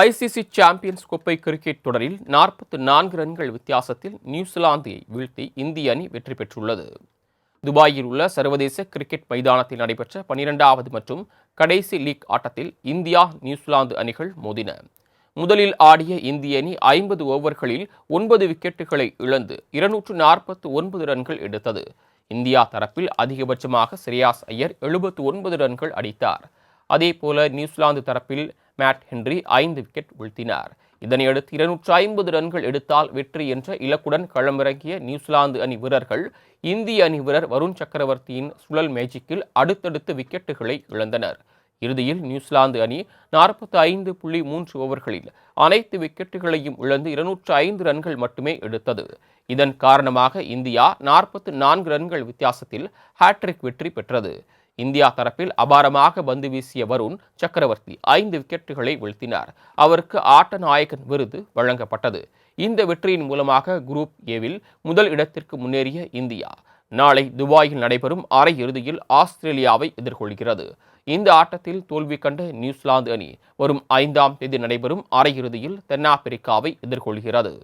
ICC champions கோப்பை cricket தொடரில் நாற்பத்தி நான்கு ரன்கள் வித்தியாசத்தில் நியூசிலாந்தை வீழ்த்தி இந்திய அணி வெற்றி பெற்றுள்ளது. துபாயில் உள்ள சர்வதேச கிரிக்கெட் மைதானத்தில் நடைபெற்ற பனிரெண்டாவது மற்றும் கடைசி லீக் ஆட்டத்தில் இந்தியா நியூசிலாந்து அணிகள் மோதின. முதலில் ஆடிய இந்திய அணி ஐம்பது ஓவர்களில் ஒன்பது விக்கெட்டுகளை இழந்து இருநூற்று நாற்பத்து ஒன்பது ரன்கள் எடுத்தது. இந்தியா தரப்பில் அதிகபட்சமாக சிரியாஸ் ஐயர் எழுபத்து ஒன்பது ரன்கள் அடித்தார். அதேபோல நியூசிலாந்து தரப்பில் மேட் ஹென்றி ஐந்து விக்கெட் வீழ்த்தினார். இதனையடுத்து இருநூற்று ஐம்பது ரன்கள் எடுத்தால் வெற்றி என்ற இலக்குடன் களமிறங்கிய நியூசிலாந்து அணி வீரர்கள் இந்திய அணி வீரர் வருண் சக்கரவர்த்தியின் சுழல் மேஜிக்கில் அடுத்தடுத்து விக்கெட்டுகளை இழந்தனர். இறுதியில் நியூசிலாந்து அணி நாற்பத்தி ஐந்து புள்ளி மூன்று ஓவர்களில் அனைத்து விக்கெட்டுகளையும் இழந்து இருநூற்று ஐந்து ரன்கள் மட்டுமே எடுத்தது. இதன் காரணமாக இந்தியா நாற்பத்து நான்கு ரன்கள் வித்தியாசத்தில் ஹாட்ரிக் வெற்றி பெற்றது. இந்தியா தரப்பில் அபாரமாக பந்து வீசிய வருண் சக்கரவர்த்தி ஐந்து விக்கெட்டுகளை வீழ்த்தினார். அவருக்கு ஆட்ட நாயகன் விருது வழங்கப்பட்டது. இந்த வெற்றியின் மூலமாக குரூப் ஏவில் முதல் இடத்திற்கு முன்னேறிய இந்தியா நாளை துபாயில் நடைபெறும் அரையிறுதியில் ஆஸ்திரேலியாவை எதிர்கொள்கிறது. இந்த ஆட்டத்தில் தோல்வி கண்ட நியூசிலாந்து அணி வரும் ஐந்தாம் தேதி நடைபெறும் அரையிறுதியில் தென்னாப்பிரிக்காவை எதிர்கொள்கிறது.